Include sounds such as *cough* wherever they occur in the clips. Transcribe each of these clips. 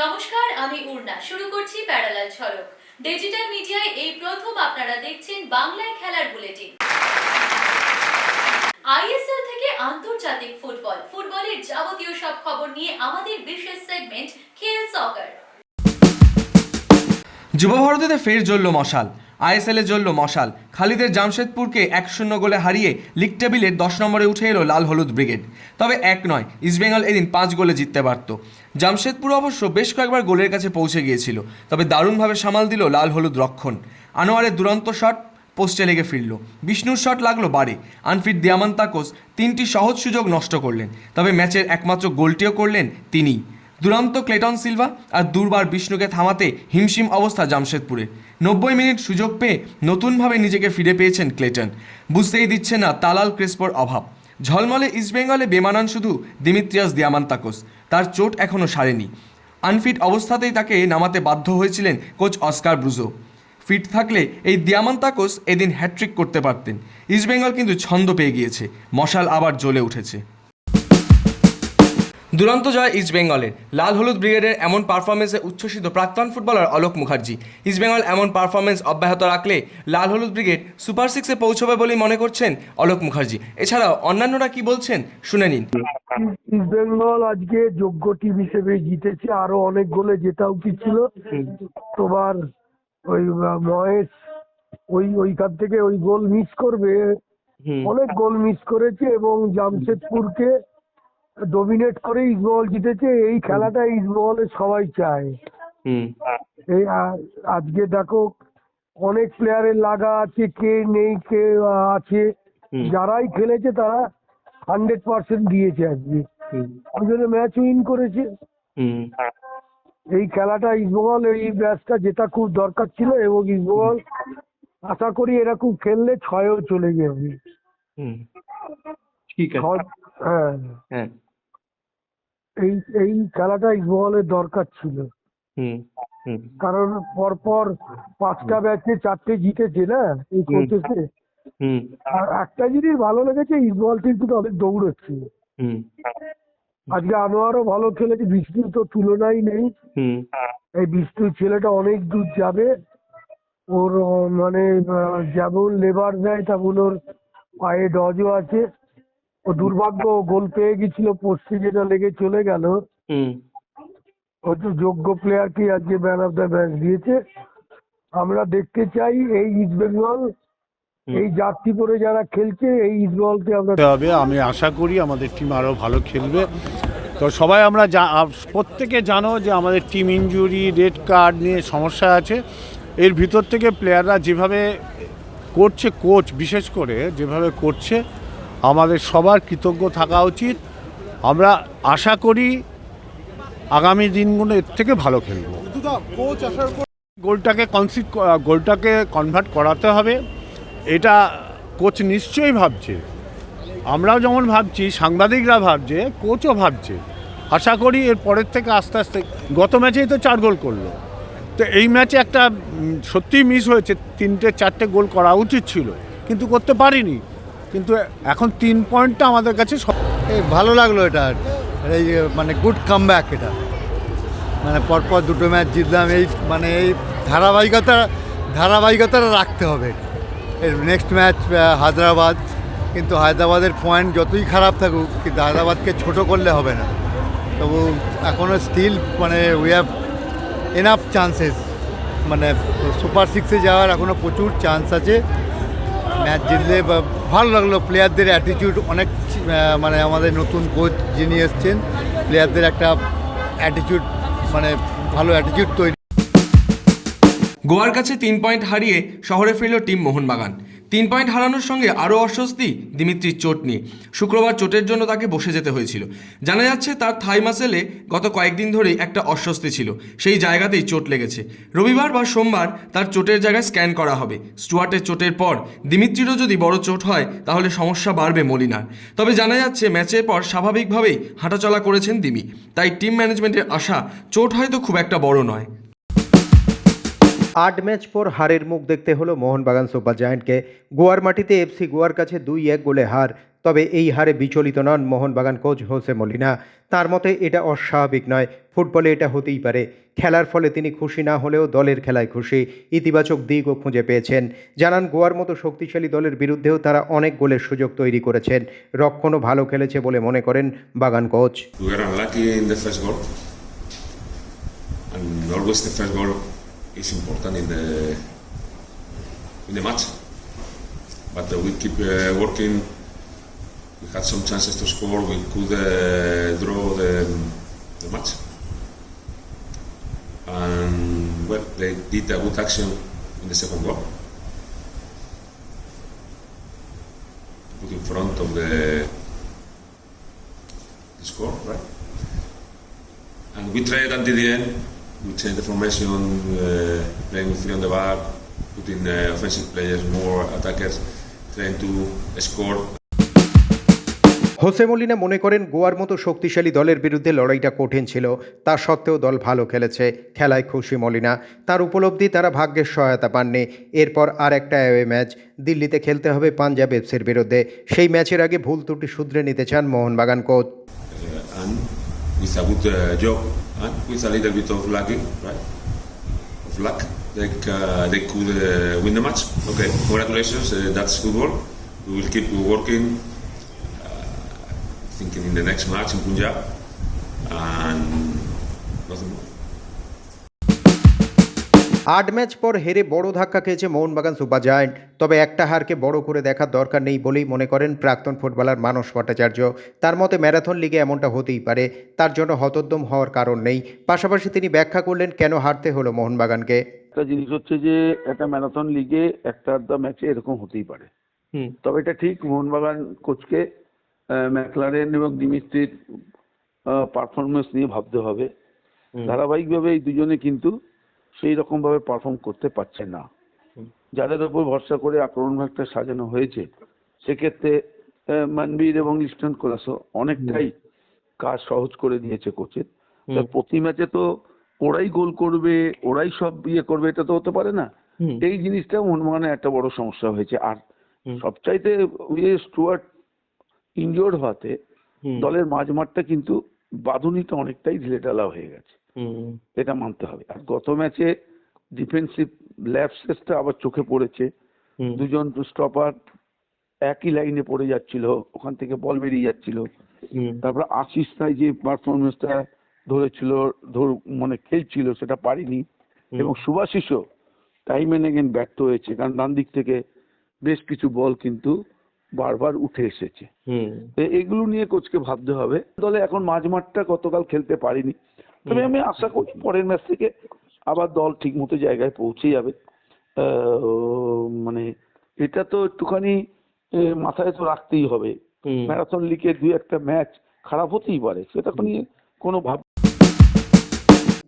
নমস্কার, আমি উর্না। শুরু করছি প্যারালাল ঝলক। ডিজিটাল মিডিয়ায় এই প্রথম আপনারা দেখছেন বাংলায় খেলার বুলেটিন। আইএসএল থেকে আন্তর্জাতিক ফুটবল। ফুটবলের যাবতীয় সব খবর নিয়ে আমাদের বিশেষ সেগমেন্ট খেল সকার যুব ভারতীতে ফের জ্বলল মশাল। আইএসএলে জ্বলল মশাল। খালিদের জামশেদপুরকে এক শূন্য গোলে হারিয়ে লিগ টেবিলের দশ নম্বরে উঠে এলো লাল হলুদ ব্রিগেড। তবে এক নয় ইস্টবেঙ্গল এদিন পাঁচ গোলে জিততে পারত। জামশেদপুর অবশ্য বেশ কয়েকবার গোলের কাছে পৌঁছে গিয়েছিল, তবে দারুণভাবে সামাল দিল লাল হলুদ রক্ষণ। আনোয়ারের দুরন্ত শট পোস্টে লেগে ফিরল। বিষ্ণুর শট লাগল বারে আনফিট দিয়ামান্তাকোস তিনটি সহজ সুযোগ নষ্ট করলেন, তবে ম্যাচের একমাত্র গোলটিও করলেন তিনিই। দুরন্ত ক্লেটন সিলভা আর দুর্বার বিষ্ণুকে থামাতে হিমশিম অবস্থা জামশেদপুরে। নব্বই মিনিট সুযোগ পেয়ে নতুনভাবে নিজেকে ফিরে পেয়েছেন ক্লেটন। বুঝতেই দিচ্ছে না তালাল ক্রেসপোর অভাব। ঝলমলে ইস্টবেঙ্গলে বেমানান শুধু দিমিত্রিয়াস দিয়ামান্তাকোস, তার চোট এখনও সারেনি। আনফিট অবস্থাতেই তাকে নামাতে বাধ্য হয়েছিলেন কোচ অস্কার ব্রুজো। ফিট থাকলে এই দিয়ামান্তাকোস এদিন হ্যাট্রিক করতে পারতেন। ইস্টবেঙ্গল কিন্তু ছন্দ পেয়ে গিয়েছে, মশাল আবার জ্বলে উঠেছে। দুরন্ত জয় ইস্টবেঙ্গলের লাল হলুদ ব্রিগেডের এমন পারফরমেন্সে উচ্ছ্বসিত প্রাক্তন ফুটবলার অলোক মুখার্জি। ইস্টবেঙ্গল এমন পারফরমেন্স অব্যাহত রাখলে লাল হলুদ ব্রিগেড সুপার সিক্সে পৌঁছবে বলেই মনে করছেন অলোক মুখার্জি। এছাড়াও অন্যান্যরা কি বলছেন শুনে নিন। ইস্ট বেঙ্গল আজকে যোগ্য টিম হিসেবে জিতেছে। আরও অনেক গোলে জেতা উচিত ছিল তোমার ওই মহেশ ওই ওইখান থেকে ওই গোল মিস করবে। অনেক গোল মিস করেছে এবং জামশেদপুরকে ডমিনেট করে ইস্টবেঙ্গল জিতেছে এই খেলাটা ইস্টবেঙ্গলের সবাই চায়। এই আ- আজকে দেখো অনেক প্লেয়ারের লাগা আছে কে নেই কে আছে। যারাই খেলেছে তারা হান্ড্রেড পার্সেন্ট দিয়েছে আজকে। ওই জন্য ম্যাচ উইন করেছে। এই খেলাটা ইস্টবেঙ্গল এই ম্যাচটা জেতা খুব দরকার ছিল এবং ইস্টবেঙ্গল আশা করি এরকম খেললে ছয়েও চলে যাবে। ঠিক ছয়- হ্যাঁ। হ্যাঁ। এই এই খেলাটা ইস্টবেঙ্গলের দরকার ছিল। কারণ পরপর পাঁচটা ম্যাচে চারটে জিতেছে না এই হুম। আর একটা জিনিস ভালো লেগেছে ইস্টবেঙ্গল কিন্তু অনেক দৌড়চ্ছে। হুম। আজকে আনোয়ারও ভালো খেলেছে বৃষ্টির তো তুলনাই নেই। হুম। এই বৃষ্টির ছেলেটা অনেক দূর যাবে। ওর মানে যেমন লেবার দেয় তেমন ওর পায়ে ডজও আছে। ও দুর্ভাগ্য ও গোল পেয়ে গেছিল পোস্টে যেটা লেগে চলে গেল। হুম। ও তো যোগ্য প্লেয়ারকে আজকে ম্যান অফ দ্য ম্যাচ দিয়েছে। আমরা দেখতে চাই এই ইস্ট বেঙ্গল এই জার্সি পরে যারা খেলছে এই ইস্ট বেঙ্গলকে আমরা হবে আমি আশা করি আমাদের টিম আরও ভালো খেলবে। তো সবাই আমরা প্রত্যেকে জানো যে আমাদের টিম ইনজুরি রেড কার্ড নিয়ে সমস্যা আছে। এর ভিতর থেকে প্লেয়াররা যেভাবে করছে কোচ বিশেষ করে যেভাবে করছে আমাদের সবার কৃতজ্ঞ থাকা উচিত। আমরা আশা করি আগামী দিনগুলো এর থেকে ভালো খেলব। গোলটাকে কনসিড গোলটাকে কনভার্ট করাতে হবে। এটা কোচ নিশ্চয়ই ভাবছে। আমরাও যেমন ভাবছি সাংবাদিকরা ভাবছে কোচও ভাবছে। আশা করি এর পরের থেকে আস্তে আস্তে গত ম্যাচেই তো চার গোল করল। তো এই ম্যাচে একটা উম, সত্যিই মিস হয়েছে। তিনটে চারটে গোল করা উচিত ছিল। কিন্তু করতে পারিনি। কিন্তু এখন তিন পয়েন্টটা আমাদের কাছে এই ভালো লাগল এটা এই মানে গুড কামব্যাক এটা। মানে পরপর দুটো ম্যাচ জিতলাম, এই মানে এই ধারাবাহিকতা ধারাবাহিকতাটা রাখতে হবে। এর নেক্সট ম্যাচ হায়দ্রাবাদ। কিন্তু হায়দ্রাবাদের পয়েন্ট যতই খারাপ থাকুক, কিন্তু হায়দ্রাবাদকে ছোট করলে হবে না। তবু এখনও স্টিল মানে উই হ্যাভ এনাফ চান্সেস মানে সুপার সিক্সে যাওয়ার এখনও প্রচুর চান্স আছে। ম্যাচ জিতলে ভালো লাগল প্লেয়ারদের অ্যাটিটিউড অনেক মানে আমাদের নতুন কোচ যিনি এসছেন প্লেয়ারদের একটা অ্যাটিটিউড মানে ভালো অ্যাটিটিউড তৈরি। গোয়ার কাছে তিন পয়েন্ট হারিয়ে শহরে ফিরল টিম মোহনবাগান। তিন পয়েন্ট হারানোর সঙ্গে আরও অস্বস্তি দিমিত্রির চোট নিয়ে। শুক্রবার চোটের জন্য তাকে বসে যেতে হয়েছিল। জানা যাচ্ছে তার থাই মাসেলে গত কয়েকদিন ধরেই একটা অস্বস্তি ছিল। সেই জায়গাতেই চোট লেগেছে। রবিবার বা সোমবার তার চোটের জায়গায় স্ক্যান করা হবে। স্টুয়ার্টের চোটের পর দিমিত্রিরও যদি বড় চোট হয়, তাহলে সমস্যা বাড়বে মলিনার। তবে জানা যাচ্ছে ম্যাচের পর স্বাভাবিকভাবেই হাঁটাচলা করেছেন দিমি। তাই টিম ম্যানেজমেন্টের আশা, চোট হয়তো খুব একটা বড় নয়। আট ম্যাচ পর হারের মুখ দেখতে হলো মোহনবাগান সুপার জায়ান্টকে। গোয়ার মাটিতে এফসি গোয়ার কাছে দুই এক গোলে হার, তবে এই হারে বিচলিত নন মোহনবাগান কোচ হোসে মলিনা। তার মতে এটা অস্বাভাবিক নয়, ফুটবলে এটা হতেই পারে। খেলার ফলে তিনি খুশি না হলেও দলের খেলায় খুশি, ইতিবাচক দিকও খুঁজে পেয়েছেন। জানান, গোয়ার মতো শক্তিশালী দলের বিরুদ্ধেও তারা অনেক গোলের সুযোগ তৈরি করেছেন। রক্ষণও ভালো খেলেছে বলে মনে করেন Bagan coach. Is important in the in the match. But uh, we keep uh, working. We had some chances to score. We could uh, draw the, the match, and well, they did a good action in the second goal. Put in front of the the score, right? And we tried until the end. We changed the formation, uh, playing with three on the back, putting uh, offensive players, more attackers, trying to score. Jose Molina মনে করেন গোয়ার মতো শক্তিশালী দলের বিরুদ্ধে লড়াইটা কঠিন ছিল তা সত্ত্বেও দল ভালো খেলেছে খেলায় খুশি মলিনা। তার উপলব্ধি তারা ভাগ্যের সহায়তা পাননি। এরপর আর একটা অ্যাওয়ে ম্যাচ দিল্লিতে খেলতে হবে পাঞ্জাব এফসির বিরুদ্ধে। সেই ম্যাচের আগে ভুল ত্রুটি শুধরে নিতে চান Mohun Bagan coach And with a little bit of lucky, right? Of luck, they, uh, they could uh, win the match. Okay, congratulations, uh, that's football. We will keep working, uh, thinking in the next match in Punjab, and nothing more. আট match পর হেরে বড় ধাক্কা খেয়েছে Mohun Bagan super giant. তবে একটা হারকে বড় করে দেখার দরকার নেই বলেই মনে করেন প্রাক্তন ফুটবলার মানস ভট্টাচার্য। তার মতে ম্যারাথন লিগে এমনটা হতেই পারে তার জন্য হতোদ্যম হওয়ার কারণ নেই। পাশাপাশি তিনি ব্যাখ্যা করলেন কেন হারতে হলো মোহনবাগানকে? একটা জিনিস হচ্ছে যে একটা ম্যারাথন লিগে একটা আধটা ম্যাচে এরকম হতেই পারে। তবে এটা ঠিক মোহনবাগান কোচকে ম্যাকলারেন এবং দিমিত্রির পারফরমেন্স নিয়ে ভাবতে হবে। ধারাবাহিকভাবে এই দুজনে কিন্তু সেই রকম ভাবে পারফর্ম করতে পারছে না। যাদের উপর ভরসা করে আক্রমণ ভাগটা সাজানো হয়েছে সেক্ষেত্রে মানবীর এবং ইস্টার্ন কোলাসো অনেকটাই কাজ সহজ করে দিয়েছে কোচের। প্রতি ম্যাচে তো ওরাই গোল করবে ওরাই সব ইয়ে করবে এটা তো হতে পারে না। এই জিনিসটা মোহনবাগানের একটা বড় সমস্যা হয়েছে। আর সবচাইতে ইয়ে স্টুয়ার্ট ইনজোর্ড হওয়াতে দলের মাঝমাঠটা কিন্তু বাঁধুনিটা অনেকটাই ঢিলেঢালা হয়ে গেছে। এটা মানতে হবে। আর গত ম্যাচে ডিফেন্সিভ ল্যাপসেসটা আবার চোখে পড়েছে। দুজন স্টপার একই লাইনে পড়ে যাচ্ছিল ওখান থেকে বল বেরিয়ে যাচ্ছিল। তারপর আশিস রায় যে পারফরমেন্সটা ধরেছিল ধর মানে খেলছিল সেটা পারিনি। এবং সুভাশিসও টাইম এন্ড এগেন ব্যর্থ হয়েছে কারণ ডান দিক থেকে বেশ কিছু বল কিন্তু বারবার উঠে এসেছে। এগুলো নিয়ে কোচকে ভাবতে হবে। দলে এখন মাঝমাঠটা গতকাল খেলতে পারিনি। তবে আমি আশা করছি পরের ম্যাচ থেকে আবার দল ঠিক মতো জায়গায় পৌঁছে যাবে। আহ, মানে এটা তো একটুখানি মাথায় তো রাখতেই হবে। ম্যারাথন লিগে দুই একটা ম্যাচ খারাপ হতেই পারে সেটা নিয়ে কোনো ভাব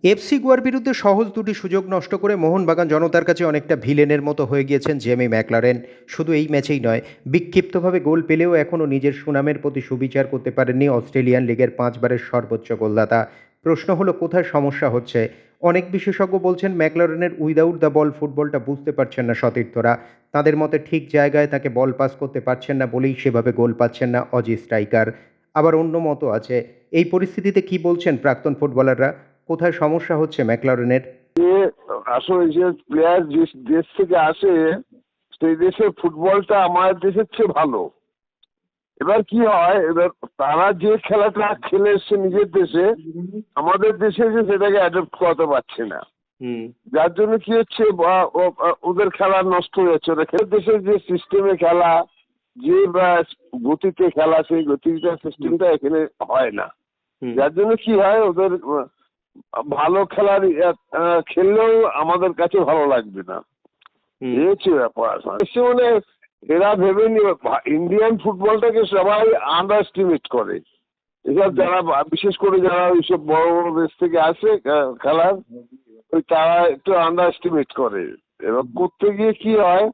এফসি গোয়ার বিরুদ্ধে সহজ দুটি সুযোগ নষ্ট করে মোহনবাগান জনতার কাছে অনেকটা ভিলেনের মতো হয়ে গিয়েছেন জেমি ম্যাকলারেন। শুধু এই ম্যাচেই নয় বিক্ষিপ্তভাবে গোল পেলেও এখনও নিজের সুনামের প্রতি সুবিচার করতে পারেননি অস্ট্রেলিয়ান লিগের পাঁচবারের সর্বোচ্চ গোলদাতা। প্রশ্ন হলো, কোথায় সমস্যা হচ্ছে? অনেক বিশেষজ্ঞ বলছেন, ম্যাকলারেনের উইদাউট দ্য বল ফুটবলটা বুঝতে পারছেন না সতীর্থরা। তাদের মতে ঠিক জায়গায় তাকে বল পাস করতে পারছেন না বলেই সেভাবে গোল পাচ্ছেন না অজি স্ট্রাইকার। আবার অন্য মতো আছে। এই পরিস্থিতিতে কি বলছেন প্রাক্তন ফুটবলাররা? কোথায় সমস্যা হচ্ছে ম্যাকলারেনের? আসলে যে প্লেয়ার দেশ থেকে আসে, সেই দেশের ফুটবলটা আমাদের দেশের চেয়ে ভালো। এবার কি হয় এবার তারা যে খেলাটা খেলে এসছে নিজের দেশে আমাদের দেশে যে সেটাকে অ্যাডপ্ট করাতে পারছে না। যার জন্য কি হচ্ছে ওদের খেলা নষ্ট হয়ে যাচ্ছে। ওদের খেলার দেশের যে সিস্টেমে খেলা যে বা গতিতে খেলা সেই গতিটা সিস্টেমটা এখানে হয় না। যার জন্য কি হয় ওদের ভালো খেলার খেললেও আমাদের কাছে ভালো লাগবে না। এই হচ্ছে ব্যাপার। মানে এরা ভেবে নিয়ে ইন্ডিয়ান ফুটবলটাকে সবাই আন্ডার এস্টিমেট করে। এসব যারা বিশেষ করে যারা ওইসব বড় বড় দেশ থেকে আসে খেলার ওই তারা একটু আন্ডার এস্টিমেট করে। এবার করতে গিয়ে কি হয়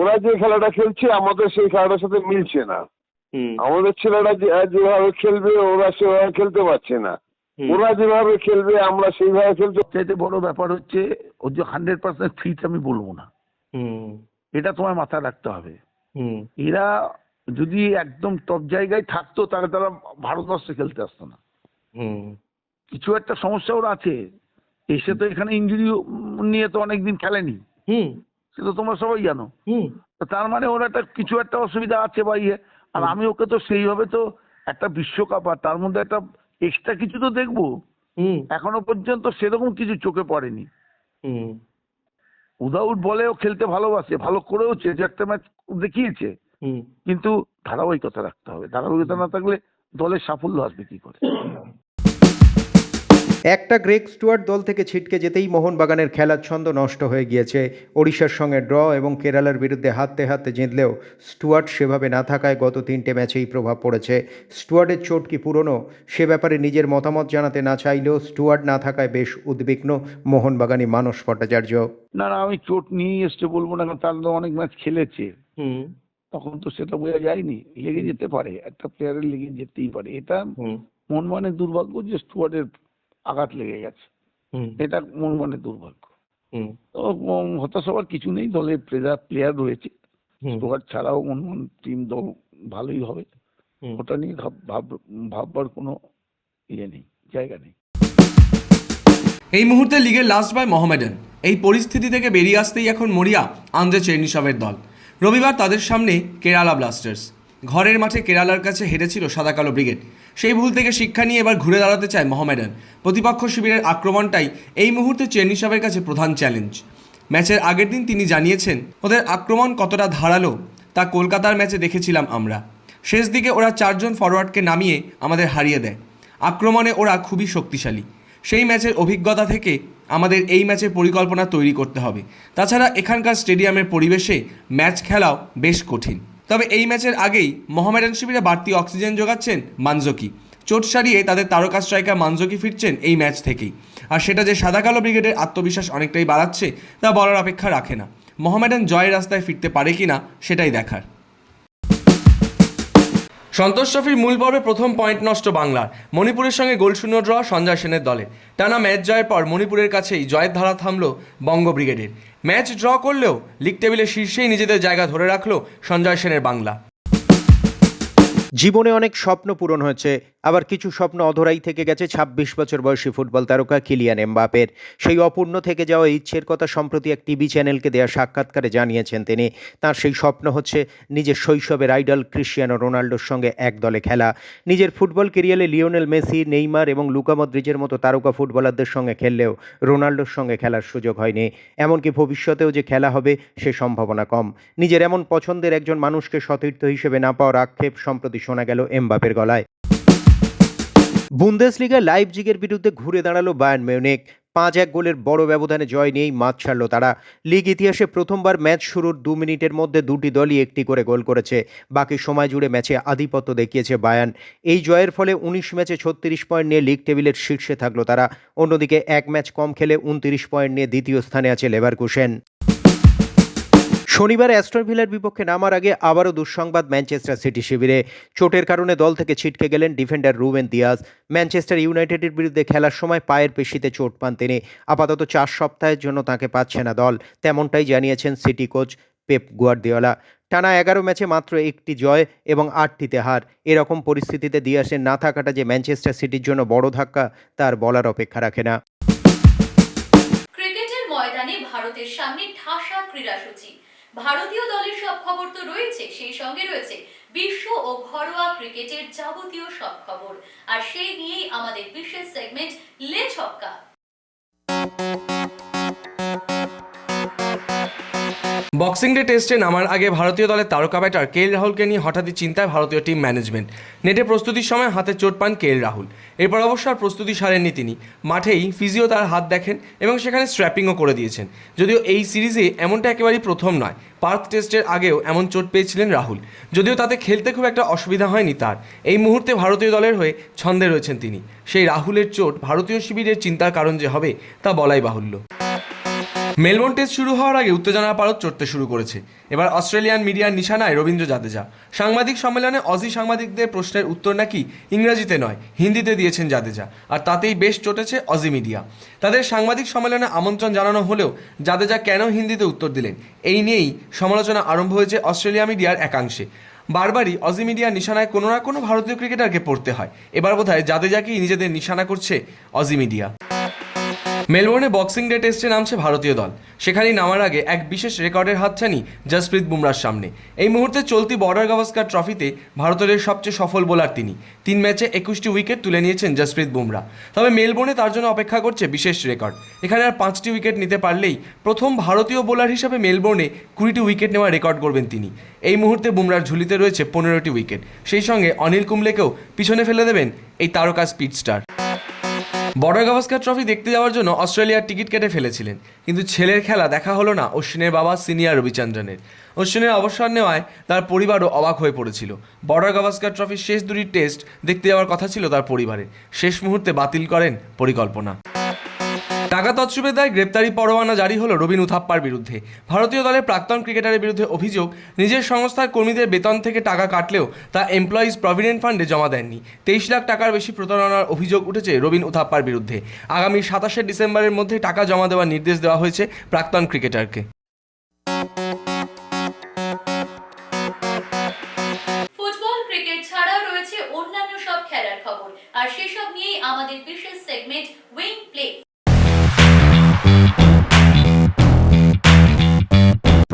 ওরা যে খেলাটা খেলছে আমাদের সেই খেলাটার সাথে মিলছে না। আমাদের ছেলেরা যে যেভাবে খেলবে ওরা সেভাবে খেলতে পারছে না। ওরা যেভাবে খেলবে আমরা সেইভাবে খেলতে চাইতে বড় ব্যাপার হচ্ছে ওর যে হান্ড্রেড পার্সেন্ট ফিট আমি বলব না। এটা তোমার মাথায় রাখতে হবে। এরা যদি একদম টপ জায়গায় থাকতো তাহলে তারা ভারতবর্ষে খেলতে আসতো না। কিছু একটা সমস্যা ওর আছে। এসে তো এখানে ইঞ্জুরি নিয়ে তো অনেকদিন খেলেনি। সে তো তোমরা সবাই জানো। তার মানে ওর একটা কিছু একটা অসুবিধা আছে বা ইয়ে। আর আমি ওকে তো সেইভাবে তো একটা বিশ্বকাপ আর তার মধ্যে একটা এক্সট্রা কিছু তো দেখব। এখনও পর্যন্ত সেরকম কিছু চোখে পড়েনি। উইদাউট বলেও খেলতে ভালোবাসে ভালো করেওছে যে একটা ম্যাচ দেখিয়েছে। কিন্তু ধারাবাহিকতা রাখতে হবে। ধারাবাহিকতা না থাকলে দলের সাফল্য আসবে কি করে? *coughs* একটা গ্রেক স্টুয়ার্ট দল থেকে ছিটকে যেতেই মোহনবাগানের খেলার ছন্দ নষ্ট হয়ে গিয়েছে। ওড়িশার সঙ্গে ড্র এবং কেরালার বিরুদ্ধে হাততে হাততে জিতলেও স্টুয়ার্ট সেভাবে না থাকায় গত তিনটে ম্যাচেই প্রভাব পড়েছে। স্টুয়ার্টের চোট কি পুরনো? সে ব্যাপারে নিজের মতামত জানাতে না চাইলেও স্টুয়ার্ট না থাকায় বেশ উদ্বিগ্ন মোহনবাগানি মানস ভট্টাচার্য। না না আমি চোট নিয়েই এসছে বলব না কারণ তার তো অনেক ম্যাচ খেলেছে। তখন তো সেটা বোঝা যায়নি। লেগে যেতে পারে একটা প্লেয়ারের লেগে যেতেই পারে। এটা মন মানে দুর্ভাগ্য যে স্টুয়ার্টের আঘাত লেগে গেছে। এটা মন মানে দুর্ভাগ্য তো হতাশ হওয়ার কিছু নেই দলে প্লেয়ার প্লেয়ার রয়েছে। স্টুয়ার্ট ছাড়াও মন মন টিম দল ভালোই হবে। ওটা নিয়ে ভাব ভাব- ভাববার কোনো ইয়ে নেই জায়গা নেই। এই মুহূর্তে লিগের লাস্ট বাই মোহামেডান। এই পরিস্থিতি থেকে বেরিয়ে আসতেই এখন মরিয়া আন্দ্রে চেরনিসবের দল। রবিবার তাদের সামনে কেরালা ব্লাস্টার্স ঘরের মাঠে কেরালার কাছে হেরেছিল সাদা কালো ব্রিগেড। সেই ভুল থেকে শিক্ষা নিয়ে এবার ঘুরে দাঁড়াতে চায় মোহামেডান। প্রতিপক্ষ শিবিরের আক্রমণটাই এই মুহূর্তে চেরনিসবের কাছে প্রধান চ্যালেঞ্জ। ম্যাচের আগের দিন তিনি জানিয়েছেন, ওদের আক্রমণ কতটা ধারালো, তা কলকাতার ম্যাচে দেখেছিলাম আমরা। শেষ দিকে ওরা চারজন ফরওয়ার্ডকে নামিয়ে আমাদের হারিয়ে দেয়। আক্রমণে ওরা খুবই শক্তিশালী। সেই ম্যাচের অভিজ্ঞতা থেকে আমাদের এই ম্যাচের পরিকল্পনা তৈরি করতে হবে। তাছাড়া এখানকার স্টেডিয়ামের পরিবেশে ম্যাচ খেলাও বেশ কঠিন। তবে এই ম্যাচের আগেই মোহামেডান শিবিরে বাড়তি অক্সিজেন যোগাচ্ছেন মানজকি। চোট সারিয়ে তাদের তারকা স্ট্রাইকার মানজকি ফিরছেন এই ম্যাচ থেকেই। আর সেটা যে সাদা কালো ব্রিগেডের আত্মবিশ্বাস অনেকটাই বাড়াচ্ছে, তা বলার অপেক্ষা রাখে না। মোহামেডান জয়ের রাস্তায় ফিরতে পারে কিনা, সেটাই দেখার। সন্তোষ ট্রফির মূল পর্বে প্রথম পয়েন্ট নষ্ট বাংলার। মণিপুরের সঙ্গে গোলশূন্য ড্র সঞ্জয় সেনের দলে। টানা ম্যাচ জয়ের পর মণিপুরের কাছেই জয়ের ধারা থামল বঙ্গ ব্রিগেডের। ম্যাচ ড্র করলেও লিগ টেবিলের শীর্ষেই নিজেদের জায়গা ধরে রাখল সঞ্জয় সেনের বাংলা। জীবনে অনেক স্বপ্ন পূরণ হয়েছে আবার কিছু স্বপ্ন অধরাই থেকে গেছে ২৬ বছর বয়সী ফুটবল তারকা কিলিয়ান এমবাপের। সেই অপূর্ণ থেকে যাওয়া ইচ্ছের কথা সম্প্রতি এক টিভি চ্যানেলকে দেওয়া সাক্ষাৎকারে জানিয়েছেন তিনি। তার সেই স্বপ্ন হচ্ছে নিজের শৈশবের আইডল ক্রিশ্চিয়ানো রোনাল্ডোর সঙ্গে এক দলে খেলা। নিজের ফুটবল কেরিয়ারে লিওনেল মেসি, নেইমার এবং লুকা মদ্রিজের মতো তারকা ফুটবলারদের সঙ্গে খেললেও রোনাল্ডোর সঙ্গে খেলার সুযোগ হয়নি। এমনকি ভবিষ্যতেও যে খেলা হবে, সে সম্ভাবনা কম। নিজের এমন পছন্দের একজন মানুষকে সতীর্থ হিসেবে না পাওয়ার আক্ষেপ সম্প্রতি শোনা গেল এমবাপের গলায়। বুন্দেসলিগা লাইভ জিগের বিরুদ্ধে ঘুরে দাঁড়াল বায়ান মিউনিক পাঁচ এক গোলের বড় ব্যবধানে জয় নিয়েই মাঠ ছাড়ল তারা। লিগ ইতিহাসে প্রথমবার ম্যাচ শুরুর দু মিনিটের মধ্যে দুটি দলই একটি করে গোল করেছে। বাকি সময় জুড়ে ম্যাচে আধিপত্য দেখিয়েছে বায়ান এই জয়ের ফলে উনিশ ম্যাচে ছত্রিশ পয়েন্ট নিয়ে লিগ টেবিলের শীর্ষে থাকল তারা। অন্যদিকে এক ম্যাচ কম খেলে উনত্রিশ পয়েন্ট নিয়ে দ্বিতীয় স্থানে আছে লেভারকুসেন। শনিবার অ্যাস্টন ভিলার বিপক্ষে নামার আগে আবারও দুঃসংবাদ ম্যানচেস্টার সিটি শিবিরে। চোটের কারণে দল থেকে ছিটকে গেলেন ডিফেন্ডার রুবেন দিয়াজ। ম্যানচেস্টার ইউনাইটেডের বিরুদ্ধে খেলার সময় পায়ের পেশিতে চোট পান তিনি। আপাতত চার সপ্তাহের জন্য তাকে পাচ্ছে না দল, তেমনটাই জানিয়েছেন সিটি কোচ পেপ গুয়ার্দিওলা। টানা এগারো ম্যাচে মাত্র একটি জয় এবং আটটিতে হার। এরকম পরিস্থিতিতে দিয়াসের না থাকাটা যে ম্যানচেস্টার সিটির জন্য বড় ধাক্কা, তার বলার অপেক্ষা রাখে না। ভারতীয় দলের সব খবর তো রয়েছে, সেই সঙ্গে রয়েছে বিশ্ব ও ঘরোয়া ক্রিকেটের যাবতীয় সব খবর। আর সেই নিয়েই আমাদের বিশেষ সেগমেন্ট লে ছক্কা। বক্সিং ডে টেস্টে নামার আগে ভারতীয় দলের তারকা ব্যাটার কে রাহুলকে নিয়ে হঠাৎই চিন্তায় ভারতীয় টিম ম্যানেজমেন্ট। নেটে প্রস্তুতির সময় হাতে চোট পান কে এল রাহুল। এরপর অবশ্য আর প্রস্তুতি সারেননি তিনি। মাঠেই ফিজিও তার হাত দেখেন এবং সেখানে স্ট্র্যাপিংও করে দিয়েছেন। যদিও এই সিরিজে এমনটা একেবারেই প্রথম নয়, পার্থ টেস্টের আগেও এমন চোট পেয়েছিলেন রাহুল। যদিও তাতে খেলতে খুব একটা অসুবিধা হয়নি তার। এই মুহূর্তে ভারতীয় দলের হয়ে ছন্দে রয়েছেন তিনি। সেই রাহুলের চোট ভারতীয় শিবিরের চিন্তার কারণ যে হবে তা বলাই বাহুল্য। মেলবোর্ন টেস্ট শুরু হওয়ার আগে উত্তেজনার পারদ চড়তে শুরু করেছে। এবার অস্ট্রেলিয়ান মিডিয়ার নিশানায় রবীন্দ্র জাদেজা। সাংবাদিক সম্মেলনে অজি সাংবাদিকদের প্রশ্নের উত্তর নাকি ইংরেজিতে নয়, হিন্দিতে দিয়েছেন জাদেজা, আর তাতেই বেশ চটেছে অজি মিডিয়া। তাদের সাংবাদিক সম্মেলনে আমন্ত্রণ জানানো হলেও জাদেজা কেন হিন্দিতে উত্তর দিলেন, এই নিয়েই সমালোচনা আরম্ভ হয়েছে অস্ট্রেলিয়া মিডিয়ার একাংশে। বারবারই অজি মিডিয়ার নিশানায় কোনো না কোনো ভারতীয় ক্রিকেটারকে পড়তে হয়। এবার বোধহয় জাদেজাকেই নিজেদের নিশানা করছে অজি মিডিয়া। মেলবোর্নে বক্সিং ডে টেস্টে নামছে ভারতীয় দল। সেখানেই নামার আগে এক বিশেষ রেকর্ডের হাতছানি জসপ্রীত বুমরার সামনে। এই মুহূর্তে চলতি বর্ডার গাভাস্কার ট্রফিতে ভারতের সবচেয়ে সফল বোলার তিনি। তিন ম্যাচে একুশটি উইকেট তুলে নিয়েছেন জসপ্রীত বুমরা তবে মেলবোর্নে তার জন্য অপেক্ষা করছে বিশেষ রেকর্ড। এখানে আর পাঁচটি উইকেট নিতে পারলেই প্রথম ভারতীয় বোলার হিসেবে মেলবোর্নে কুড়িটি উইকেট নেওয়ার রেকর্ড করবেন তিনি। এই মুহূর্তে বুমরার ঝুলিতে রয়েছে পনেরোটি উইকেট। সেই সঙ্গে অনিল কুম্বলেকেও পিছনে ফেলে দেবেন এই তারকা speed star. Border Gavaskar trophy দেখতে যাওয়ার জন্য অস্ট্রেলিয়ার টিকিট কেটে ফেলেছিলেন। কিন্তু ছেলের খেলা দেখা হলো না অশ্বিনের বাবা সিনিয়র রবিচন্দ্রনের। অশ্বিনের অবসর নেওয়ায় তার পরিবারও অবাক হয়ে পড়েছিল। বর্ডার গাভাস্কার ট্রফির শেষ দুটি টেস্ট দেখতে যাওয়ার কথা ছিল তার পরিবারে। শেষ মুহূর্তে বাতিল করেন পরিকল্পনা। টাকা তৎসুবের দায় গ্রেপ্তারি পরোয়ানা জারি হলো রবিন উথাপ্পার বিরুদ্ধে। ভারতীয় দলের প্রাক্তন ক্রিকেটারের বিরুদ্ধে অভিযোগ, নিজের সংস্থার কর্মীদের বেতন থেকে টাকা কাটলেও তা এমপ্লয়িজ প্রভিডেন্ট ফান্ডে জমা দেননি। তেইশ লাখ টাকার বেশি প্রতারণার অভিযোগ উঠেছে রবিন উথাপ্পার বিরুদ্ধে। আগামী সাতাশে ডিসেম্বরের মধ্যে টাকা জমা দেওয়ার নির্দেশ দেওয়া হয়েছে প্রাক্তন ক্রিকেটারকে। আর সেসব নিয়েই আমাদের বিশেষ segment wing play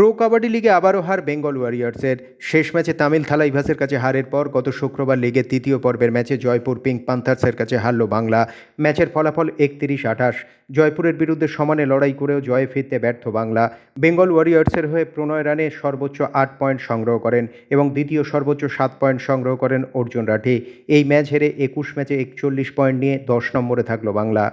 pro kabaddi লিগে আবারও হার বেঙ্গল ওয়ারিয়ার্সের। শেষ ম্যাচে তামিল থালাইভাসের কাছে হারের পর গত শুক্রবার লিগের তৃতীয় পর্বের ম্যাচে জয়পুর পিঙ্ক পান্থার্সের কাছে হারল বাংলা। ম্যাচের ফলাফল একত্রিশ আঠাশ। জয়পুরের বিরুদ্ধে সমানে লড়াই করেও জয়ে ফিরতে ব্যর্থ বাংলা। বেঙ্গল ওয়ারিয়ার্সের হয়ে প্রণয় রানে সর্বোচ্চ আট পয়েন্ট সংগ্রহ করেন এবং দ্বিতীয় সর্বোচ্চ সাত পয়েন্ট সংগ্রহ করেন অর্জুন রাঠি। এই ম্যাচ হেরে একুশ ম্যাচে একচল্লিশ পয়েন্ট নিয়ে দশ নম্বরে থাকল বাংলা।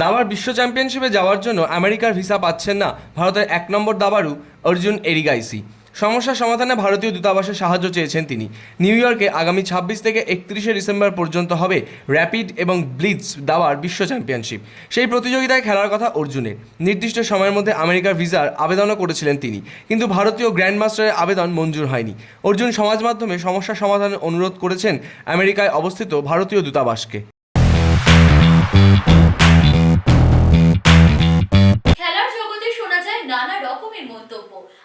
দাবার বিশ্ব চ্যাম্পিয়নশিপে যাওয়ার জন্য আমেরিকার ভিসা পাচ্ছেন না ভারতের এক নম্বর দাবারু অর্জুন এরিগাইসি। সমস্যা সমাধানে ভারতীয় দূতাবাসের সাহায্য চেয়েছেন তিনি। নিউ ইয়র্কে আগামী ছাব্বিশ থেকে একত্রিশে ডিসেম্বর পর্যন্ত হবে র্যাপিড এবং ব্লিটস দাবার বিশ্ব চ্যাম্পিয়নশিপ। সেই প্রতিযোগিতায় খেলার কথা অর্জুনের। নির্দিষ্ট সময়ের মধ্যে আমেরিকার ভিসার আবেদনও করেছিলেন তিনি। কিন্তু ভারতীয় গ্র্যান্ড মাস্টারের আবেদন মঞ্জুর হয়নি। অর্জুন সমাজ মাধ্যমে সমস্যা সমাধানের অনুরোধ করেছেন আমেরিকায় অবস্থিত ভারতীয় দূতাবাসকে।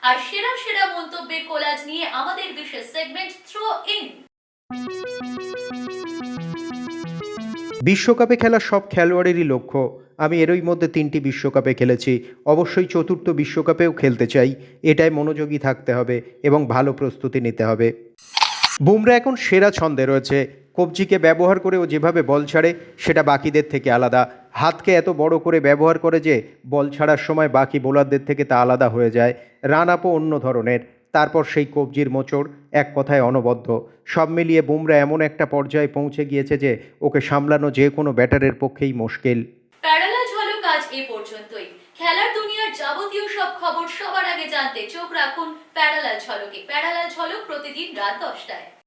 আর সেরা সেরা মন্তব্যের কোলাজ নিয়ে আমাদের বিশেষ সেগমেন্ট থ্রো ইন বিশ্বকাপে খেলা সব খেলোয়াড়েরই লক্ষ্য। আমি এরই মধ্যে তিনটি বিশ্বকাপে খেলেছি। অবশ্যই চতুর্থ বিশ্বকাপেও খেলতে চাই। এটাই মনোযোগী থাকতে হবে এবং ভালো প্রস্তুতি নিতে হবে। বুমরা এখন সেরা ছন্দে রয়েছে। কবজিকে ব্যবহার করে ও যেভাবে বল ছাড়ে, সেটা বাকিদের থেকে আলাদা। হাতকে এত বড় করে ব্যবহার করে যে বল ছাড়ার সময় বাকি বোলারদের থেকে তা আলাদা হয়ে যায়। রান আপও অন্য ধরনের। তারপর সেই কবজির মোচড় এক কথায় অনবদ্য। সব মিলিয়ে বুমরা এমন একটা পর্যায়ে পৌঁছে গিয়েছে যে ওকে সামলানো যে কোনো ব্যাটারের পক্ষেই মুশকিল। খেলার দুনিয়ার যাবতীয় সব খবর সবার আগে জানতে চোখ রাখুন ঝলকে ঝলক প্রতিদিন রাত দশটায়।